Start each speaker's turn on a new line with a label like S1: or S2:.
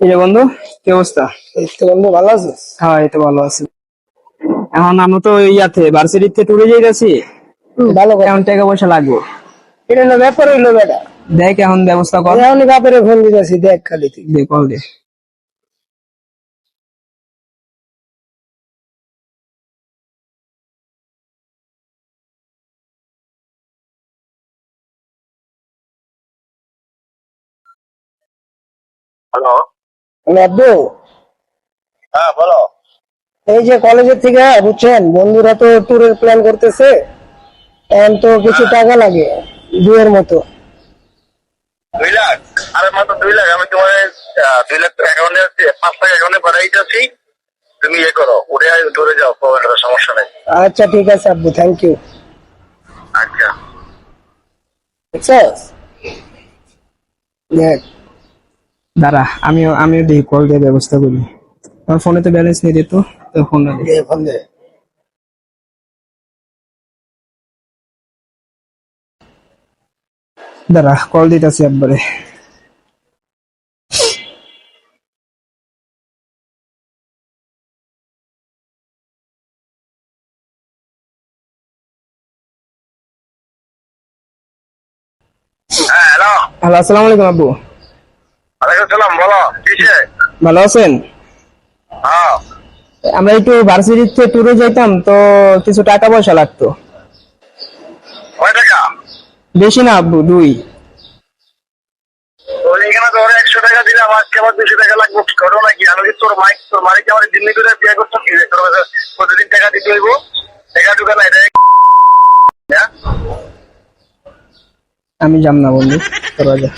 S1: এই যে বন্ধু কি অবস্থা?
S2: এই তো বন্ধু ভালো আছিস?
S1: হ্যাঁ এই তো ভালো আছি। এখন আমরা তো ইয়াতে ভার্সিটিতে টুরে যাইতেছি।
S2: ভালো
S1: এখন টাকা পয়সা লাগবে।
S2: এটা হলো ব্যাপার হইল বেটা
S1: দেখ এখন ব্যবস্থা কর।
S2: এখনই বাপের ফোন দিতেছি দেখ খালি তুই।
S1: দে কল দে।
S3: হ্যালো
S2: আব্বু
S3: হ্যাঁ বলো।
S2: এই যে কলেজের থেকে বুঝছেন বন্ধুরা তো ট্যুরের প্ল্যান করতেছে এখন তো কিছু টাকা লাগে দুয়ের মতো।
S3: দুই লাখ? আরে মাত্র দুই লাখ আমি তোমার দুই লাখ অ্যাকাউন্টে পাঁচ লাখ অ্যাকাউন্টে তুমি ইয়ে করো উঠে যাও প্রবলেম সমস্যা নেই।
S2: আচ্ছা ঠিক আছে আব্বু থ্যাংক ইউ
S3: আচ্ছা।
S2: দেখ।
S1: দাঁড়া আমিও আমিও দিই কল দিয়ে ব্যবস্থা করি। আমার ফোনে তো ব্যালেন্স নেই দিত তো ফোন দাঁড়া কল দিতেছি একবারে।
S3: হ্যাঁ হ্যালো
S1: আসসালামু আলাইকুম আব্বু।
S3: সালাম বলো
S1: ভালো আছেন?
S3: হ্যাঁ।
S1: আমরা একটু ভার্সিটিতে ট্যুরে যাইতাম তো কিছু টাকা পয়সা লাগতো।
S3: টাকা?
S1: বেশি না আব্বু দুই।
S3: তোর এখানে তো একশো টাকা দিলাম আজকে আবার দুশো টাকা লাগবে? কি করো নাকি? আমি তোর মাইক তোর আমার দিল্লি করে বিয়ে করছ কি রে? তোর প্রতিদিন টাকা দিতে হইব? টাকা ঢুকে না এটা হ্যাঁ?
S1: আমি যাম না বন্ধু তোরা যা।